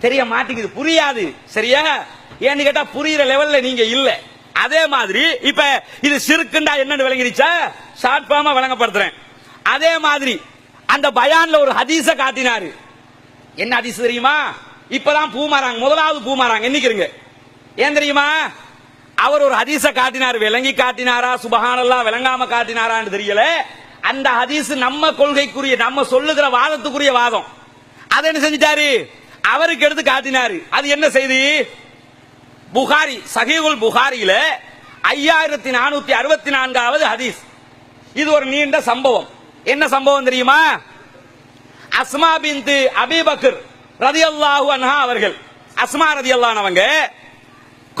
தெரிய மாட்டேங்குது. புரியாது. சரியா? ஏன்னு கேட்டா புரியுற லெவல்ல நீங்க இல்ல. அதே மாதிரி இப்ப இது சிறுக்குண்டா என்னன்னு விளங்கிருச்சா? Short pharma விளங்கப்படுத்துறேன். அதே மாதிரி அந்த பயான்ல ஒரு ஹதீஸ காட்டினாரு. என்ன ஹதீஸ் தெரியுமா? இப்பதான் பூமாறாங்க. முதலாவது பூமாறாங்க. என்னைக்கு ஏன் தெரியுமா? அவர் ஒரு ஹதீஸ காட்டினார். விளங்கி காட்டினாரா? சுபஹானல்லா விளங்காம காட்டினாரான்னு தெரியல. அந்த ஹதீஸ் நம்ம கொள்கைக்குரிய நம்ம சொல்லுகிற வாதத்துக்குரிய வாதம். அதை என்ன செஞ்சிட்டாரு? அவருக்கு எடுத்து காட்டினாரு. அது என்ன செய்தி? புகாரி சஹீகுல் புகாரியில ஐயாயிரத்தி நானூத்தி அறுபத்தி நான்காவது ஹதீஸ். இது ஒரு நீண்ட சம்பவம். என்ன சம்பவம் தெரியுமா? அஸ்மா பிந்து அபிபக்கர் ரதியல்லாஹு அன்ஹா அவர்கள் அஸ்மா ரதி அல்லானவங்க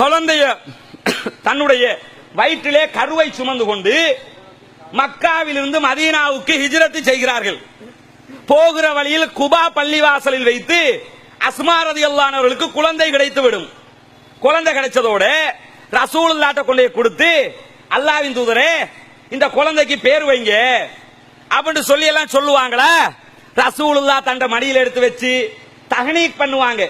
குழந்தைய தன்னுடைய வயிற்றிலே கருவை சுமந்து கொண்டு மக்காவிலிருந்து மதீனாவுக்கு ஹிஜ்ரத்து செய்கிறார்கள். போகிற வழியில் குபா பள்ளிவாசலில் வைத்து அஸ்மா ரதியல்லானவர்களுக்கு குழந்தை கிடைத்து விடும் குழந்தை கிடைச்சதோட ரசூலுல்லாட்ட கொண்டு கொடுத்து அல்லாவின் தூதரே இந்த குழந்தைக்கு பேர் வைங்க. அப்படின்னு சொல்லி எல்லாம் சொல்லுவாங்களா? ரசூலுல்லா தண்ட மடியில் எடுத்து வச்சு தகனீக் பண்ணுவாங்க.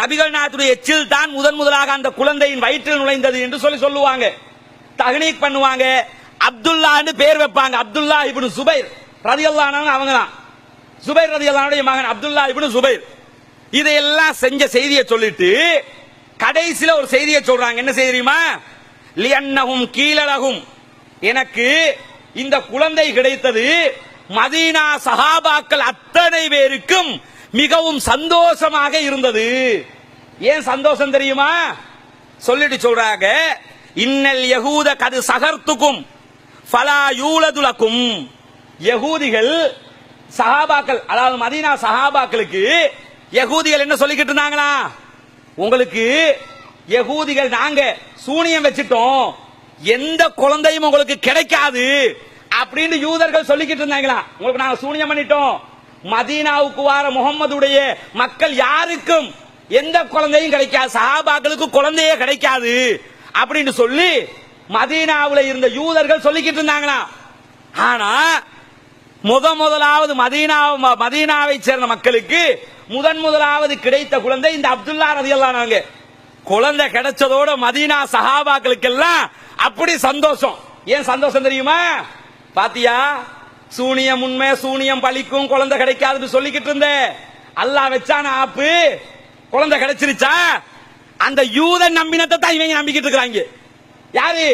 நபிகள் நாத்துடைய எச்சில் தான் முதன் முதலாக அந்த குழந்தையின் வயிற்றில் நுழைந்தது என்று சொல்லி சொல்லுவாங்க. தகனீக் பண்ணுவாங்க. அப்துல்லான்னு பேர் வைப்பாங்க. அப்துல்லா இப்னு சுபைர் ரதியல்லானவங்க அவங்க தான் சுபைர் ரதியல்லானுடைய மகன் அப்துல்லா இப்னு சுபைர். இதையெல்லாம் செஞ்ச செய்தியை சொல்லிட்டு கடைசியில ஒரு செய்தியை சொல்றாங்க. என்ன செய்தியுமா லியன்னகும் கீழழகும். எனக்கு இந்த குழந்தை கிடைத்தது மதீனா சஹாபாக்கள் அத்தனை பேருக்கும் மிகவும் சந்தோஷமாக இருந்தது. ஏன் சந்தோஷம் தெரியுமா? சொல்லிட்டு சொல்றாங்க இன்னல் யகூத கது சகர்த்துக்கும் பலா யூலதுலக்கும். யகூதிகள் சஹாபாக்கள் அதாவது மதீனா சஹாபாக்களுக்கு யகூதிகள் என்ன சொல்லிக்கிட்டு இருந்தாங்களா? உங்களுக்கு யகூதிகள் நாங்க சூனியம் வச்சிட்டோம். எந்த குழந்தையும் உங்களுக்கு கிடைக்காது அப்படின்னு யூதர்கள் சொல்லிக்கிட்டு இருந்தாங்களா? உங்களுக்கு நாங்க சூனியம் பண்ணிட்டோம். மதீனாவுக்கு வார முகம்மதுடைய மக்கள் யாருக்கும் எந்த குழந்தையும் கிடைக்காது. சஹாபாக்களுக்கு குழந்தையே கிடைக்காது அப்படின்னு சொல்லி மதீனாவுல இருந்த யூதர்கள் சொல்லிக்கிட்டு இருந்தாங்களா? ஆனா முத முதலாவது மதீனா மதீனாவை சேர்ந்த மக்களுக்கு முதன் முதலாவது கிடைத்த குழந்தை இந்த அப்துல்லா ரதியல்லானவங்க குழந்தை கிடைச்சதோட மதீனா சஹாபாக்களுக்கு எல்லாம் அப்படி சந்தோஷம். ஏன் சந்தோஷம் தெரியுமா? பாத்தியா? சூனியம் உண்மை சூனியம் பழிக்கும் குழந்தை கிடைக்காதுன்னு சொல்லிக்கிட்டு இருந்தேன். அல்லாஹ் வச்சான ஆப்பு குழந்தை கிடைச்சிருச்சா? அந்த யூதன் நம்பினத்தை தான் இவங்க நம்பிக்கிட்டு இருக்கிறாங்க. யாரு?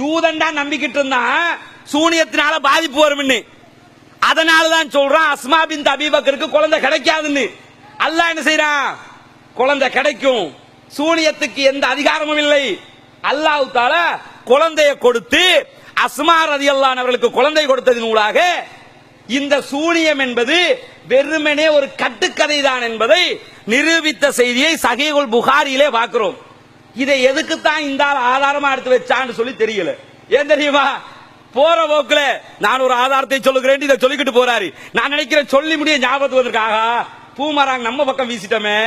யூதன் தான் நம்பிக்கிட்டு இருந்தான். சூனியத்தினால பாதிப்பு வரும்னு. அதனாலதான் சொல்றான் அஸ்மா பின் அபீபக்கருக்கு குழந்தை கிடைக்காதுன்னு. அல்லாஹ் என்ன செய்யறான் குழந்தை கிடைக்கும். சூனியத்துக்கு எந்த அதிகாரமும் இல்லை. அல்லாஹ் தால குழந்தையை கொடுத்து அஸ்மா ரதியல்லான் அவர்களுக்கு குழந்தை கொடுத்ததின் ஊடாக இந்த சூனியம் என்பது வெறுமனே ஒரு கட்டுக்கதை தான் என்பதை நிரூபித்த செய்தியை சஹீகுல் புகாரியிலே பார்க்கிறோம். இதை எதுக்குத்தான் இந்த ஆள் ஆதாரமா எடுத்து வச்சான்னு சொல்லி தெரியல. ஏன் தெரியுமா? போற போக்குல நான் ஒரு ஆதாரத்தை சொல்லுகிறேன் இதை சொல்லிக்கிட்டு போறாரு. நான் நினைக்கிறேன் சொல்லி முடிய ஞாபகத்துவதற்காக வந்திருக்காக? பூமராங்க நம்ம பக்கம் வீசிட்டோமே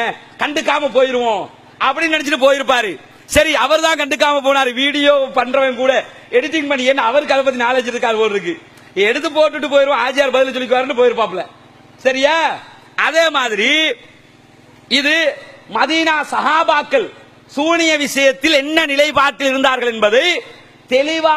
கண்டுக்காம போயிருவோம் அப்படின்னு நினைச்சிட்டு போயிருப்பாரு. சரி அவர் தான் கண்டுக்காம போனாரு. வீடியோ பண்றவன் கூட எடிட்டிங் பண்ணி என்ன அவருக்கு அதை பத்தி நாலேஜ் இருக்காது போல இருக்கு. எடுத்து போட்டுட்டு போயிருவோம் ஆஜியார் பதில் சொல்லிக்குவாருன்னு போயிருப்பாப்ல சரியா? அதே மாதிரி இது மதீனா சஹாபாக்கள் சூனிய விஷயத்தில் என்ன நிலைப்பாட்டில் இருந்தார்கள் என்பதை தெளிவா